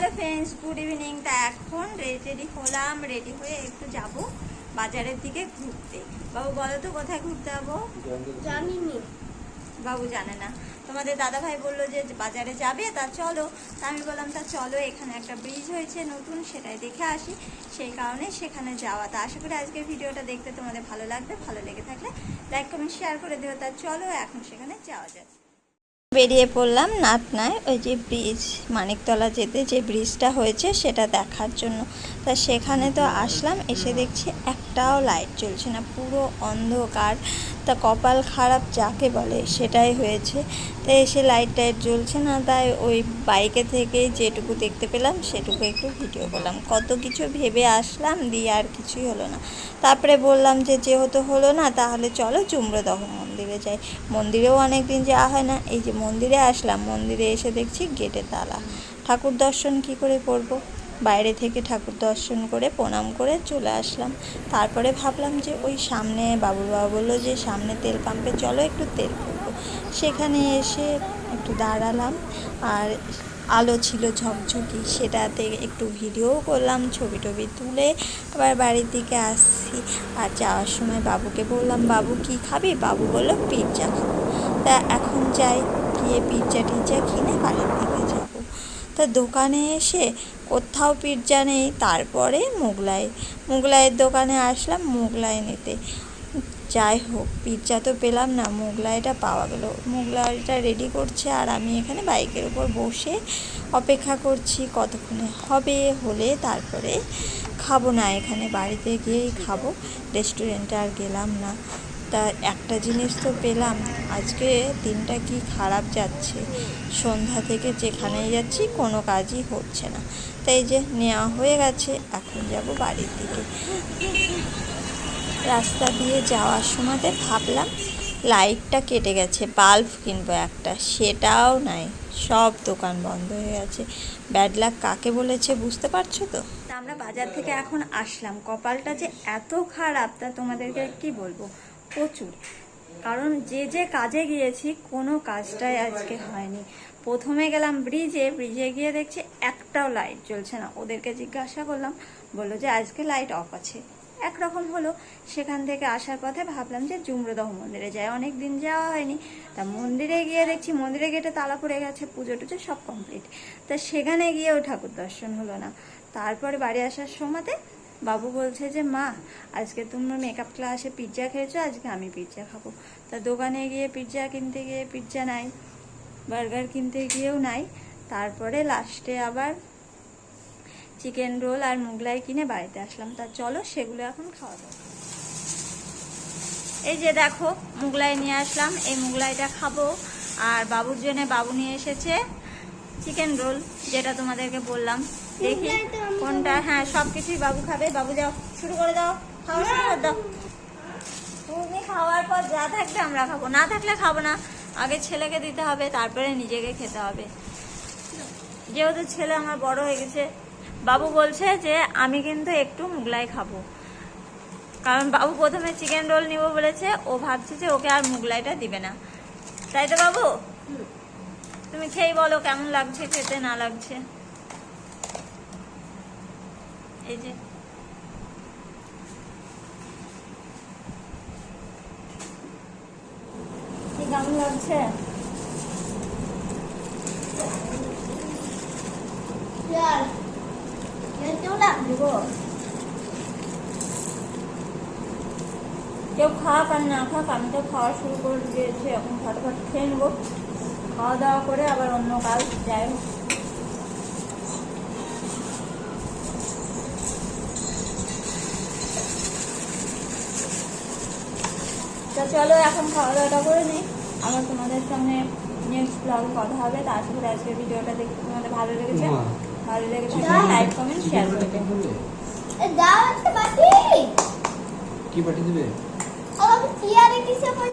Hello friends good evening তা এখন ready ready হলাম রেডি হয়ে একটু যাব বাজারের দিকে ঘুরতে। বাবু বলো তো কোথায় ঘুরতে যাব? জানিনি বাবু জানে না। তোমাদের দাদা ভাই বলল যে বাজারে যাবে তা চলো। তা আমি বললাম তা চলো এখানে একটা ব্রিজ হয়েছে নতুন সেটাই দেখে আসি। সেই কারণে সেখানে যাওয়া। তা আশা করি আজকের ভিডিওটা দেখতে তোমাদের ভালো লাগবে ভালো লেগে থাকলে লাইক কমেন্ট শেয়ার করে দিও। তা চলো এখন সেখানে যাওয়া যায় বেরিয়ে পড়লাম নাতনায়, ওই যে ব্রিজ মানিকতলা যেতে যে ব্রিজটা হয়েছে সেটা দেখার জন্য। তা সেখানে তো আসলাম, এসে দেখছি একটাও লাইট চলছে না, পুরো অন্ধকার। তা কপাল খারাপ যাকে বলে, সেটাই হয়েছে। তাই এসে লাইট টাইট জ্বলছে না, তাই ওই বাইকে থেকে যেটুকু দেখতে পেলাম, সেটুকু একটু ভিডিও করলাম। কত কিছু ভেবে আসলাম, দিয়ে আর কিছুই হলো না। তারপরে বললাম যে, যেহেতু হলো না, তাহলে চলো চুম্রদহ মন্দিরে যাই। মন্দিরেও অনেক দিন যাওয়া হয় না। এই যে মন্দিরে আসলাম, মন্দিরে এসে দেখছি গেটে তালা। ঠাকুর দর্শন কি করে করব? বাইরে থেকে ঠাকুর দর্শন করে, প্রণাম করে চলে আসলাম। তারপরে ভাবলাম যে ওই সামনে বাবুর বাবা বলল যে, সামনে তেল পাম্পে চলো, একটু তেল করব। সেখানে এসে একটু দাঁড়ালাম আর আলো ছিল ঝকঝকি। সেটাতে একটু ভিডিও করলাম, ছবি টবি তুলে আবার বাড়ির দিকে আসছি। আর যাওয়ার সময় বাবুকে বললাম, বাবু, কি খাবি? বাবু বলল, পিৎজা খাব। তা এখন যাই, গিয়ে পিৎজা টিজ্জা কিনে বাড়ির দিকে যাব। তা দোকানে এসে কোথাও পিৎজা নেই, তারপরে মোগলাই। মোগলাইয়ের দোকানে আসলাম, মোগলাই নিতে। যাই হোক, পিৎজা তো পেলাম না, মোগলাইটা পাওয়া গেল। মোগলাইটা রেডি করছে আর আমি এখানে বাইকের উপর বসে অপেক্ষা করছি, কতক্ষণে হবে, হলে তারপরে খাব না, এখানে বাড়িতে গিয়েই খাব। রেস্টুরেন্টে আর গেলাম না। তা একটা জিনিস তো পেলাম। আজকে দিনটা কি খারাপ যাচ্ছে? সন্ধ্যা থেকে যেখানেই যাচ্ছি কোনো কাজই হচ্ছে না। তাই যে নেওয়া হয়ে গেছে, এখন যাব বাড়ির দিকে। রাস্তা দিয়ে যাওয়ার সময়তে ভাবলাম, লাইটটা কেটে গেছে, বাল্ব কিনবো একটা, সেটাও নাই, সব দোকান বন্ধ হয়ে গেছে। ব্যাড লাক কাকে বলেছে বুঝতে পারছ তো? আমরা বাজার থেকে এখন আসলাম। কপালটা যে এত খারাপ, তা তোমাদেরকে কি বলব? প্রচুর। কারণ যে যে কাজে গিয়েছি, কোনো কাজটাই আজকে হয়নি। প্রথমে গেলাম ব্রিজে ব্রিজে গিয়ে দেখছি একটাও লাইট জ্বলছে না। ওদেরকে জিজ্ঞাসা করলাম, বলল যে আজকে লাইট অফ আছে। একরকম হলো। সেখান থেকে আসার পথে ভাবলাম যে জুমরদহ মন্দিরে যাই। অনেক দিন যাওয়া হয়নি। তা মন্দিরে গিয়ে দেখছি, মন্দিরে গেটে তালা পড়ে গেছে, পুজো টুজো সব কমপ্লিট তা সেখানে গিয়েও ঠাকুর দর্শন হলো না। তারপরে বাড়ি আসার সময়তে বাবু বলছে যে, মা, আজকে তোমরা মেকআপ ক্লাসে পিৎজা খেয়েছো, আজকে আমি পিৎজা খাব। তা দোকানে গিয়ে পিৎজা কিনতে গিয়ে পিৎজা নাই বার্গার কিনতে গিয়েও নাই। তারপরে লাস্টে আবার চিকেন রোল আর মুগলাই কিনে বাড়িতে আসলাম। তা চলো, সেগুলো এখন খাওয়া দাওয়া এই যে দেখো, মুগলাই নিয়ে আসলাম। এই মুগলাইটা খাব। আর বাবুর জন্য বাবু নিয়ে এসেছে চিকেন রোল যেটা তোমাদেরকে বললাম। দেখি কোনটা হ্যাঁ সব কিছুই বাবু খাবে। বাবু, যাও, শুরু করে দাও। খাওয়া শুরু করে দাও। তুমি খাওয়ার পর যা থাকবে আমরা খাব। না থাকলে খাব না। আগে ছেলেকে দিতে হবে, তারপরে নিজেকে খেতে হবে। যেহেতু ছেলে আমার বড় হয়ে গেছে, বাবু বলছে যে, আমি কিন্তু একটু মুগলাই খাব। কারণ বাবু প্রথমে চিকেন রোল নিব বলেছে, ও ভাবছে যে ওকে আর মুগলাইটা দিবে না। তাই তো বাবু? তুমি খেয়ে বলো, কেমন লাগছে, খেতে না লাগছে? এই যে। কেমন লাগছে? কেউ খাক আর না খাক আমি তো খাওয়া শুরু করে দিয়েছি এখন ফটাফট খেয়ে নেব। খাওয়া দাওয়া করে আবার অন্য কাজ যাই হোক। তা চলো এখন খাওয়া দাওয়াটা করে নিই। আবার তোমাদের সঙ্গে নেক্সট ব্লগে কথা হবে। তার সাথে আজকের ভিডিওটা দেখতে তোমাদের ভালো লেগেছে। ভালো লেগেছে লাইক কমেন্ট শেয়ার করে দেবে এ দাও একটা বাটি। কি পাটি দিবে? আমাকে চেয়ারে কিসে